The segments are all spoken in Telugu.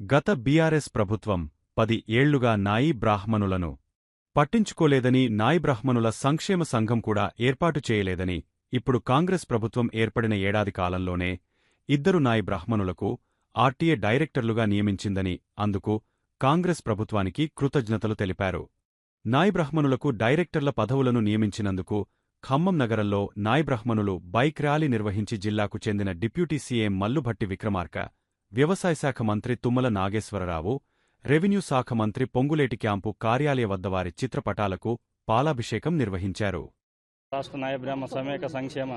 గత బీఆర్ఎస్ ప్రభుత్వం పది ఏళ్ళుగా నాయీ బ్రాహ్మణులను పట్టించుకోలేదని నాయీ బ్రాహ్మణుల సంక్షేమ సంఘం కూడా ఏర్పాటు చేయలేదని ఇప్పుడు కాంగ్రెస్ ప్రభుత్వం ఏర్పడిన ఏడాది కాలంలోనే ఇద్దరు నాయీ బ్రాహ్మణులకు ఆర్టీఏ డైరెక్టర్లుగా నియమించిందని అందుకు కాంగ్రెస్ ప్రభుత్వానికి కృతజ్ఞతలు తెలిపారు. నాయీ బ్రాహ్మణులకు డైరెక్టర్ల పదవులను నియమించినందుకు ఖమ్మం నగరంలో నాయి బ్రాహ్మణులు బైక్ ర్యాలీ నిర్వహించి జిల్లాకు చెందిన డిప్యూటీ సీఎం మల్లుభట్టి విక్రమార్క వ్యవసాయ శాఖ మంత్రి తుమ్మల నాగేశ్వరరావు రెవెన్యూ శాఖ మంత్రి పొంగులేటి క్యాంపు కార్యాలయ వద్ద వారి చిత్రపటాలకు పాలాభిషేకం నిర్వహించారు. రాష్ట్ర న్యాయ సమేక సంక్షేమ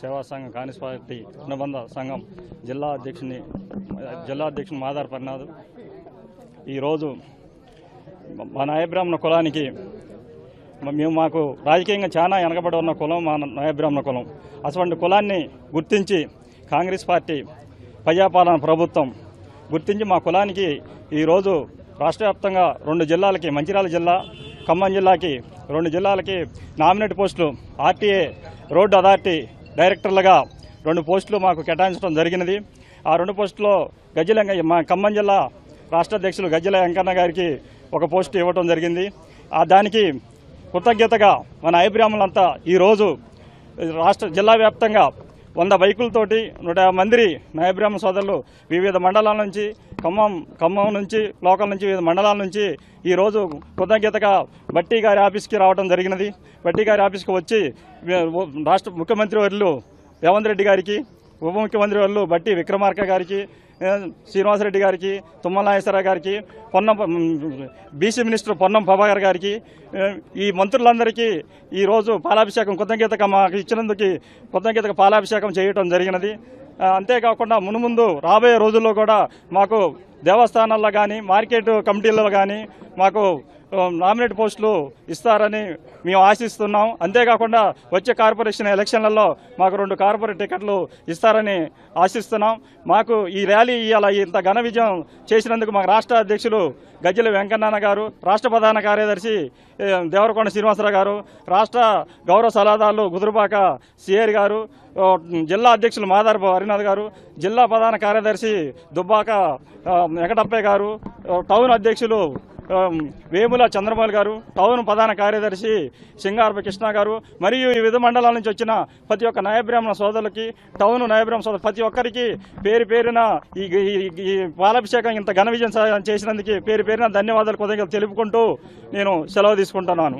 సేవా సంఘం కాంగ్రెస్ పార్టీ అనుబంధ సంఘం జిల్లా అధ్యక్షుని జిల్లా అధ్యక్షుని మాదార్ పర్నాథ్ ఈరోజు మా నాయబ్రాహ్మణ కులానికి మేము మాకు రాజకీయంగా చాలా వెనకబడి ఉన్న కులం మా నాయబ్రాహ్మణ కులం. అటువంటి కులాన్ని గుర్తించి కాంగ్రెస్ పార్టీ ప్రజాపాలన ప్రభుత్వం గుర్తించి మా కులానికి ఈరోజు రాష్ట్ర వ్యాప్తంగా రెండు జిల్లాలకి మంచిర్యాల జిల్లా ఖమ్మం జిల్లాకి రెండు జిల్లాలకి నామినేట్ పోస్టులు ఆర్టీఏ రోడ్డు అథారిటీ డైరెక్టర్లుగా రెండు పోస్టులు మాకు కేటాయించడం జరిగినది. ఆ రెండు పోస్టులో గజ్జల మా ఖమ్మం జిల్లా రాష్ట్ర అధ్యక్షులు గజ్జల వెంకన్న గారికి ఒక పోస్టు ఇవ్వడం జరిగింది. ఆ దానికి కృతజ్ఞతగా మన ఐబ్రాహ్మలంతా ఈరోజు రాష్ట్ర జిల్లా వ్యాప్తంగా వంద బైకులతోటి నూట యాభై మంది నాయబ్రాహ్మణ సోదరులు వివిధ మండలాల నుంచి ఖమ్మం ఖమ్మం నుంచి లోకల్ నుంచి వివిధ మండలాల నుంచి ఈరోజు కృతజ్ఞతగా బట్టి గారి ఆఫీస్కి రావడం జరిగినది. బట్టి గారి ఆఫీస్కి వచ్చి రాష్ట్ర ముఖ్యమంత్రి వర్లు రేవంత్ రెడ్డి గారికి ఉప ముఖ్యమంత్రి వర్లు బట్టి విక్రమార్క గారికి శ్రీనివాసరెడ్డి గారికి తుమ్మల నాగేశ్వరరావు గారికి పొన్నం బీసీ మినిస్టర్ పొన్నం ప్రభాకర్ గారికి ఈ మంత్రులందరికీ ఈరోజు పాలాభిషేకం కృతజ్ఞతగా మాకు ఇచ్చినందుకు కృతజ్ఞతగా పాలాభిషేకం చేయటం జరిగినది. అంతేకాకుండా మునుముందు రాబోయే రోజుల్లో కూడా మాకు దేవస్థానాల్లో కానీ మార్కెట్ కమిటీలలో కానీ మాకు నామినేట్ పోస్టులు ఇస్తారని మేము ఆశిస్తున్నాం. అంతేకాకుండా వచ్చే కార్పొరేషన్ ఎలక్షన్లలో మాకు రెండు కార్పొరేట్ టికెట్లు ఇస్తారని ఆశిస్తున్నాం. మాకు ఈ ర్యాలీ ఇవాళ ఇంత ఘన విజయం చేసినందుకు మాకు రాష్ట్ర అధ్యక్షులు గజ్జల వెంకన్నాన్న గారు రాష్ట్ర ప్రధాన కార్యదర్శి దేవరకొండ శ్రీనివాసరావు గారు రాష్ట్ర గౌరవ సలహాదారులు గుదురుపాక సిఆర్ గారు జిల్లా అధ్యక్షులు మాదారపు హరినాథ్ గారు జిల్లా ప్రధాన కార్యదర్శి దుబ్బాక వెంకటప్పయ్య గారు టౌన్ అధ్యక్షులు వేముల చంద్రబాబు గారు టౌన్ ప్రధాన కార్యదర్శి సింగారపు కృష్ణ గారు మరియు వివిధ మండలాల నుంచి వచ్చిన ప్రతి ఒక్క న్యాయబ్రాహ్మణ సోదరులకి టౌన్ న్యాయబ్రాహ్మణ సోదరు ప్రతి ఒక్కరికి పేరు పేరున ఈ ఈ- పాలాభిషేకం ఇంత ఘన విజయం చేసినందుకు పేరు పేరున ధన్యవాదాలు కృతజ్ఞతలు తెలుపుకుంటూ నేను సెలవు తీసుకుంటున్నాను.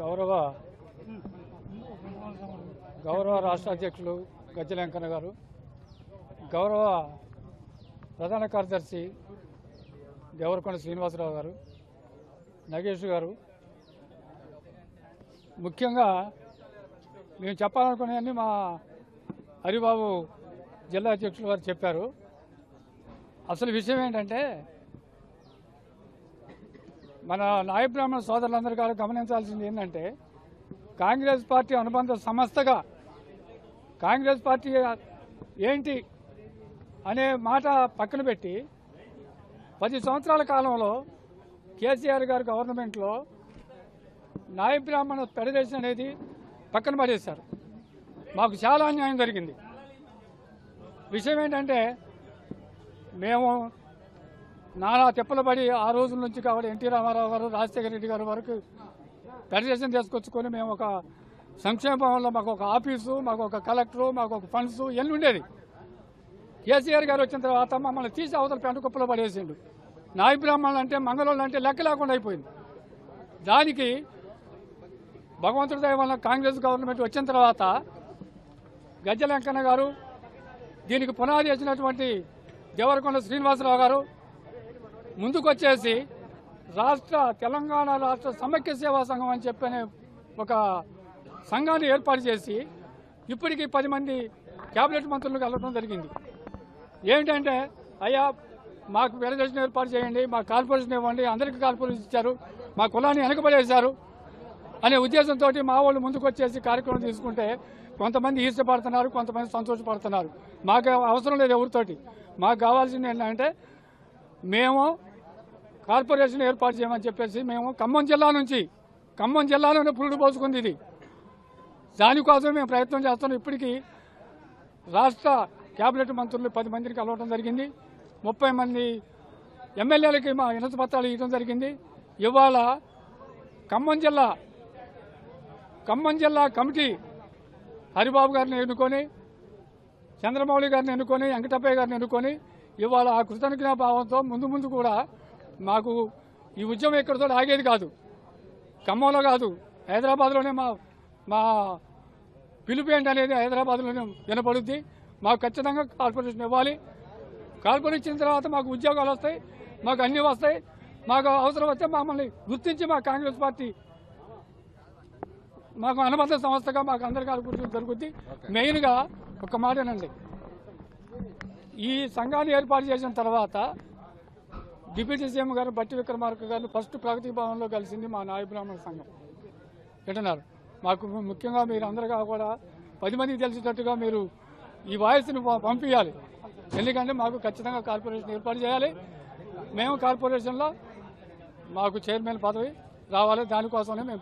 గౌరవ గౌరవ రాష్ట్ర అధ్యక్షులు గజ్జలంకన్న గారు. గౌరవ ప్రధాన కార్యదర్శి దేవరకొండ శ్రీనివాసరావు గారు నగేష్ గారు. ముఖ్యంగా మేము చెప్పాలనుకునేవన్నీ మా హరిబాబు జిల్లా అధ్యక్షులు గారు చెప్పారు. అసలు విషయం ఏంటంటే మన నాయబ్రాహ్మణ సోదరులందరూ కూడా గమనించాల్సింది ఏంటంటే కాంగ్రెస్ పార్టీ అనుబంధ సంస్థగా కాంగ్రెస్ పార్టీ ఏంటి అనే మాట పక్కన పెట్టి పది సంవత్సరాల కాలంలో కేసీఆర్ గారు గవర్నమెంట్లో నాయ బ్రాహ్మణ పెడదేశం అనేది పక్కన పడేశారు. మాకు చాలా అన్యాయం జరిగింది. విషయం ఏంటంటే మేము నానా తిప్పలు పడి ఆ రోజుల నుంచి కాబట్టి ఎన్టీ రామారావు గారు రాజశేఖర రెడ్డి గారు వరకు పెడదేశం తీసుకొచ్చుకొని మేము ఒక సంక్షేమ భవన్లో మాకు ఒక ఆఫీసు మాకు ఒక కలెక్టరు మాకు ఒక ఫండ్స్ ఇవన్నీ ఉండేది. కేసీఆర్ గారు వచ్చిన తర్వాత మమ్మల్ని తీసి అవతల పెంటకుప్పలో పడేసిండు. నాయ బ్రాహ్మణులు అంటే మంగళోళ్ళు అంటే లెక్క లేకుండా అయిపోయింది. దానికి భగవంతుడి దయ వల్ల కాంగ్రెస్ గవర్నమెంట్ వచ్చిన తర్వాత గజ్జలంకన్న గారు దీనికి పునాది వేసినటువంటి దేవరకొండ శ్రీనివాసరావు గారు ముందుకొచ్చేసి రాష్ట్ర తెలంగాణ రాష్ట్ర సమైక్య సేవా సంఘం అని చెప్పనే ఒక సంఘాన్ని ఏర్పాటు చేసి ఇప్పటికీ పది మంది కేబినెట్ మంత్రులు కలవడం జరిగింది. ఏమిటంటే అయ్యా మాకు వెలదేశం ఏర్పాటు చేయండి మా కార్పొరేషన్ ఇవ్వండి అందరికీ కార్పొరేషన్ ఇచ్చారు మా కులాన్ని వెనకబడేశారు అనే ఉద్దేశంతో మా వాళ్ళు ముందుకు వచ్చేసి కార్యక్రమం తీసుకుంటే కొంతమంది ఈర్చపడుతున్నారు కొంతమంది సంతోషపడుతున్నారు. మాకు అవసరం లేదు ఎవరితోటి. మాకు కావాల్సింది ఏంటంటే మేము కార్పొరేషన్ ఏర్పాటు చేయమని చెప్పేసి మేము ఖమ్మం జిల్లా నుంచి ఖమ్మం జిల్లాలోనే పురుడు పోసుకుంది ఇది. దానికోసం మేము ప్రయత్నం చేస్తున్నాం. ఇప్పటికీ రాష్ట్ర క్యాబినెట్ మంత్రులు పది మందిని కలవడం జరిగింది. ముప్పై మంది ఎమ్మెల్యేలకి మా వినతి పత్రాలు ఇవ్వడం జరిగింది. ఇవాళ ఖమ్మం జిల్లా ఖమ్మం జిల్లా కమిటీ హరిబాబు గారిని ఎన్నుకొని చంద్రమౌళి గారిని ఎన్నుకొని వెంకటప్పయ్య గారిని ఎన్నుకొని ఇవాళ ఆ కృతజ్ఞ భావంతో ముందు ముందు కూడా మాకు ఈ ఉద్యమం ఎక్కడితో ఆగేది కాదు. ఖమ్మంలో కాదు హైదరాబాద్లోనే మా మా పిలుపు ఏంటనేది అనేది హైదరాబాద్లోనే వినపడుద్ది. మాకు ఖచ్చితంగా కార్పొరేషన్ ఇవ్వాలి. కార్పొరేషన్ ఇచ్చిన తర్వాత మాకు ఉద్యోగాలు వస్తాయి మాకు అన్నీ వస్తాయి. మాకు అవసరం వస్తే మమ్మల్ని గుర్తించి మా కాంగ్రెస్ పార్టీ మాకు అనుబంధ సంస్థగా మాకు అందరికీ కార్పొరేషన్ దొరుకుద్ది. మెయిన్గా ఒక మాటేనండి ఈ సంఘాన్ని ఏర్పాటు చేసిన తర్వాత డిప్యూటీ సీఎం గారు బట్టి విక్రమార్క గారు ఫస్ట్ ప్రగతి భవన్లో కలిసింది మా నాయ బ్రాహ్మణ సంఘం. వింటున్నారు మాకు ముఖ్యంగా మీరు అందరిగా కూడా పది మందికి తెలిసేటట్టుగా మీరు ఈ వాయిస్ని పంపించాలి ఎందుకంటే మాకు ఖచ్చితంగా కార్పొరేషన్ ఏర్పాటు చేయాలి. మేము కార్పొరేషన్లో మాకు చైర్మన్ పదవి రావాలి. దానికోసమే మేము